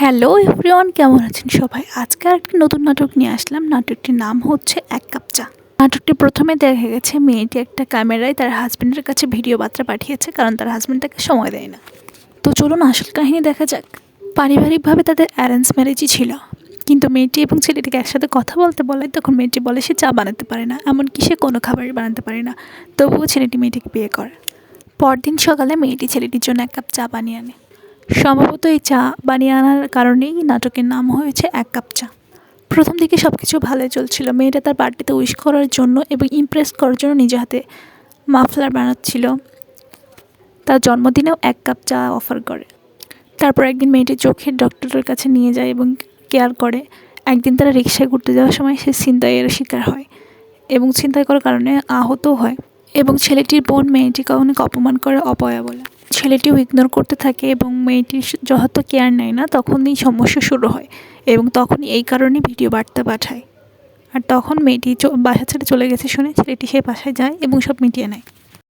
Hello everyone কেমন আছেন সবাই? আজকে আরেকটি নতুন নাটক নিয়ে আসলাম। নাটকটির নাম হচ্ছে এক কাপ চা। নাটকটি প্রথমে দেখা গেছে মেয়েটি একটা ক্যামেরায় তার হাজব্যান্ডের কাছে ভিডিও বার্তা পাঠিয়েছে, কারণ তার হাজব্যান্ড তাকে সময় দেয় না। তো চলুন আসল কাহিনী দেখা যাক। পারিবারিকভাবে তাদের অ্যারেঞ্জ ম্যারেজই ছিল। কিন্তু মেয়েটি এবং ছেলেটিকে একসাথে কথা বলতে বলে তখন মেয়েটি বলে সে চা বানাতে পারে না, এমনকি সে কোনো খাবারই বানাতে পারে না। তবুও ছেলেটি মেয়েটিকে বিয়ে করে। পরদিন সকালে মেয়েটি ছেলেটির জন্য এক কাপ চা বানিয়ে আনে। সম্ভবত এই চা বানিয়ে আনার কারণেই নাটকের নাম হয়েছে এক কাপ চা। প্রথম দিকে সব কিছু ভালোই চলছিল। মেয়েটা তার পার্টিতে উইশ করার জন্য এবং ইমপ্রেস করার জন্য নিজে হাতে মাফলার বানাচ্ছিল। তার জন্মদিনেও এক কাপ চা অফার করে। তারপর একদিন মেয়েটি চোখের ডক্টরের কাছে নিয়ে যায় এবং কেয়ার করে। একদিন তারা রিক্সায় ঘুরতে যাওয়ার সময় সে ছিনতাইয়ের শিকার হয় এবং ছিনতাই করার কারণে আহতও হয়। এবং ছেলেটির বোন মেয়েটিকে অনেক অপমান করে অপয়া বলে। ছেলেটিও ইগনোর করতে থাকে এবং মেয়েটির যত কেয়ার নেয় না, তখনই সমস্যা শুরু হয় এবং তখনই এই কারণে ভিডিও বার্তা পাঠায়। আর তখন মেয়েটি বাসা ছেড়ে চলে গেছে শুনে ছেলেটি সে বাসায় যায় এবং সব মিটিয়ে নেয়।